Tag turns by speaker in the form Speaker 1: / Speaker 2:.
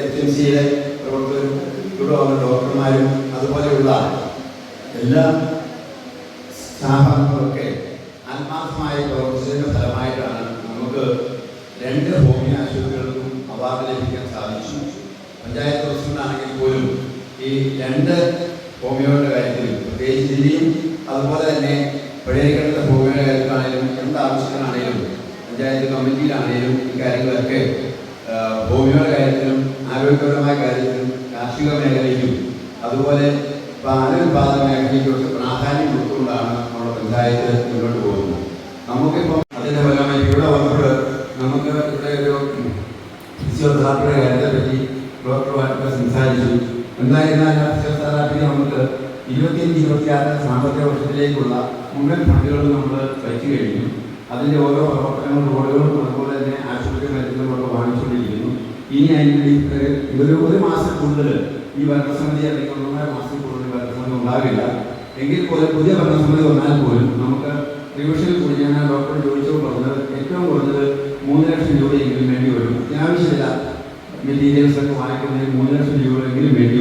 Speaker 1: H M സിയിലെ പ്രവർത്തകരും ഇവിടെ വന്ന ഡോക്ടർമാരും അതുപോലെയുള്ള എല്ലാ സ്ഥാപനങ്ങളൊക്കെ ആത്മാർത്ഥമായി പ്രവർത്തിച്ചതിന്റെ ഫലമായിട്ടാണ് നമുക്ക് രണ്ട് ഹോമിയോ ആശുപത്രികൾക്കും അവാർഡ് ലഭിക്കാൻ സാധിച്ചു. പഞ്ചായത്ത് പ്രസിഡന്റാണെങ്കിൽ പോലും ഈ രണ്ട് ഹോമിയോയുടെ കാര്യത്തിൽ പ്രത്യേകിച്ച് ജില്ലയും അതുപോലെ തന്നെ പഴയകേരളത്തെ ഹോമിയോയുടെ കാര്യത്തിലാണെങ്കിലും എന്താവശ്യത്തിനാണെങ്കിലും പഞ്ചായത്ത് കമ്മിറ്റിയിലാണെങ്കിലും ഈ ഹോമിയോയുടെ കാര്യത്തിലും ആരോഗ്യപരമായ കാര്യത്തിലും കാർഷിക മേഖലയിലും അതുപോലെ പാലുൽപാദന മേഖലയ്ക്കൊക്കെ പ്രാധാന്യം കൊടുത്തുകൊണ്ടാണ് നമ്മുടെ പഞ്ചായത്ത് മുന്നോട്ട് പോകുന്നത്. നമുക്കിപ്പം അതിന്റെ ഫലമായി ഇവിടെ വന്നപ്പോൾ നമുക്ക് ഇവിടെ ഒരു ഫിസിയോതെറാപ്പിയുടെ കാര്യത്തെ പറ്റി ഡോക്ടറുമായിട്ടൊക്കെ സംസാരിച്ചു. എന്തായിരുന്നാലും ഫിസിയോതെറാപ്പി നമുക്ക് ഇരുപത്തിയഞ്ച് ഇരുപത്തിയാറ് സാമ്പത്തിക വർഷത്തിലേക്കുള്ള മുഴുവൻ ഫണ്ടുകളും നമ്മൾ വെച്ചു കഴിഞ്ഞു. അതിന്റെ ഓരോ പ്രവർത്തനങ്ങളും റോഡുകളും അതുപോലെ ഇനി ഇതൊരു ഒരു മാസം കൂടുതൽ ഈ ഭരണസമിതി അല്ലെങ്കിൽ ഒന്നര മാസം കൂടുതൽ ഭരണസമിതി ഉണ്ടാവില്ല. എങ്കിൽ പോലും പുതിയ ഭരണസമിതി വന്നാൽ പോലും നമുക്ക് റിവിഷനിൽ കൂടി ഞാൻ ആ ഡോക്ടർ ചോദിച്ചു പറഞ്ഞത് ഏറ്റവും കുറഞ്ഞത് മൂന്ന് ലക്ഷം രൂപയെങ്കിലും വേണ്ടി വരും. അത്യാവശ്യമില്ല. മെറ്റീരിയൽസ് ഒക്കെ വാങ്ങിക്കുന്നതിന് മൂന്ന് ലക്ഷം രൂപയെങ്കിലും വേണ്ടി